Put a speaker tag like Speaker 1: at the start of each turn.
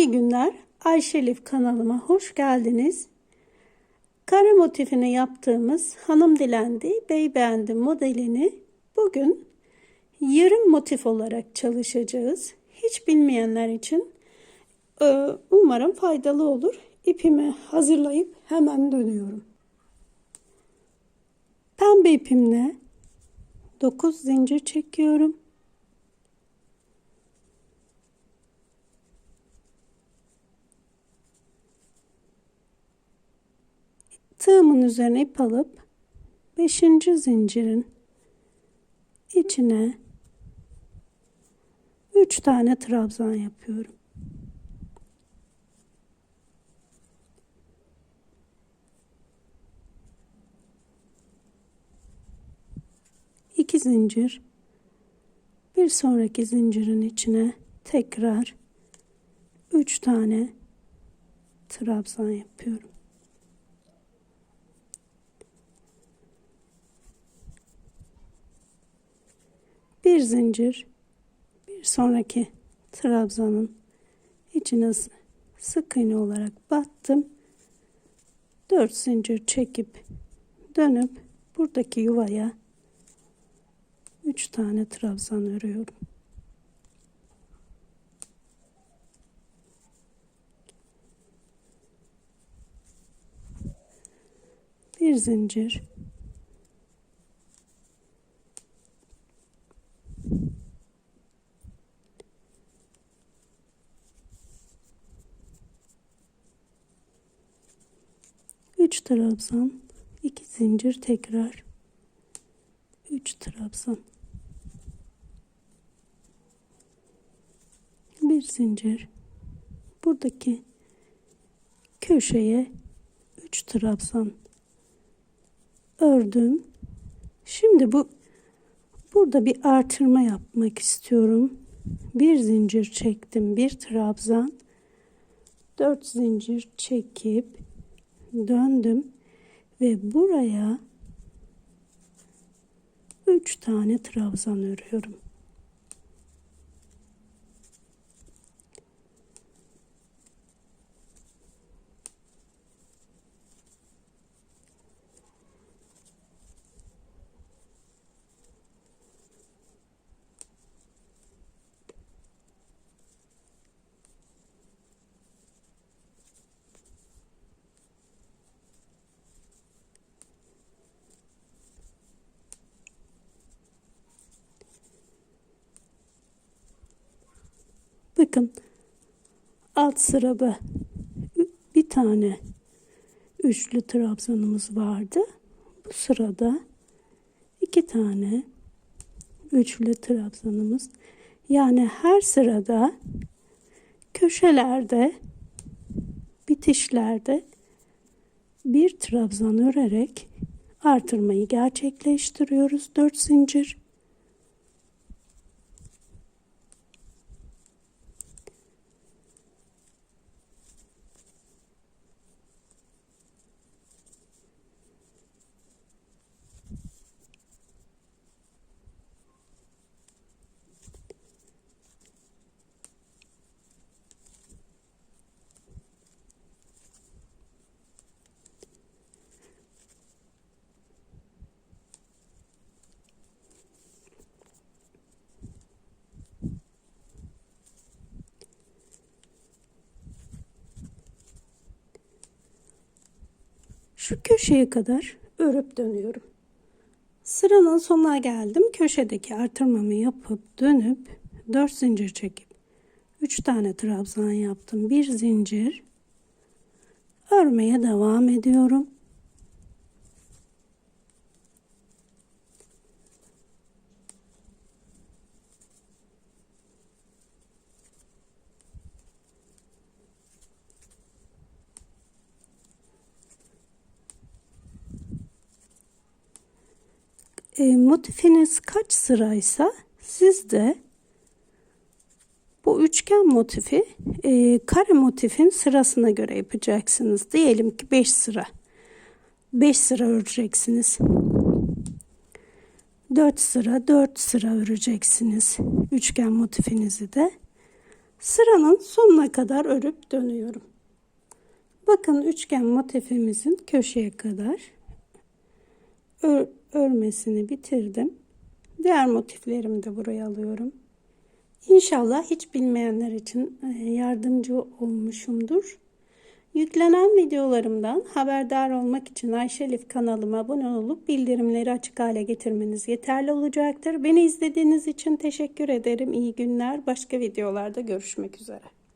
Speaker 1: İyi günler. Ayşelif kanalıma hoş geldiniz. Kare motifini yaptığımız Hanım Dilendi, Bey Beğendi modelini bugün yarım motif olarak çalışacağız. Hiç bilmeyenler için e, umarım faydalı olur. İpimi hazırlayıp hemen dönüyorum. Pembe ipimle 9 zincir çekiyorum. Tığımın üzerine ip alıp 5. zincirin içine 3 tane trabzan yapıyorum. İki zincir bir sonraki zincirin içine tekrar 3 tane trabzan yapıyorum. Bir zincir bir sonraki trabzanın içine sık iğne olarak battım. 4 zincir çekip dönüp buradaki yuvaya 3 tane trabzan örüyorum. Bir zincir Üç trabzan, iki zincir tekrar, üç trabzan, bir zincir, buradaki köşeye üç trabzan. Ördüm. Şimdi bu burada bir artırma yapmak istiyorum. Bir zincir çektim, bir trabzan, dört zincir çekip döndüm ve buraya üç tane trabzan örüyorum. Bakın alt sırada bir tane üçlü trabzanımız vardı. Bu sırada iki tane üçlü trabzanımız yani her sırada köşelerde bitişlerde bir trabzan örerek artırmayı gerçekleştiriyoruz. 4 zincir şu köşeye kadar örüp dönüyorum. Sıranın sonuna geldim. Köşedeki artırmamı yapıp dönüp 4 zincir çekip 3 tane trabzan yaptım. Bir zincir örmeye devam ediyorum. E, motifiniz kaç sıraysa siz de bu üçgen motifi e, kare motifin sırasına göre yapacaksınız. Diyelim ki 5 sıra. 5 sıra öreceksiniz. 4 sıra 4 sıra öreceksiniz. Üçgen motifinizi de. Sıranın sonuna kadar örüp dönüyorum. Bakın üçgen motifimizin köşeye kadar örmesini bitirdim. Diğer motiflerimi de buraya alıyorum. İnşallah hiç bilmeyenler için e, yardımcı olmuşumdur. Yüklenen videolarımdan haberdar olmak için Ayşelif kanalıma abone olup bildirimleri açık hale getirmeniz yeterli olacaktır. Beni izlediğiniz için teşekkür ederim. İyi günler. Başka videolarda görüşmek üzere.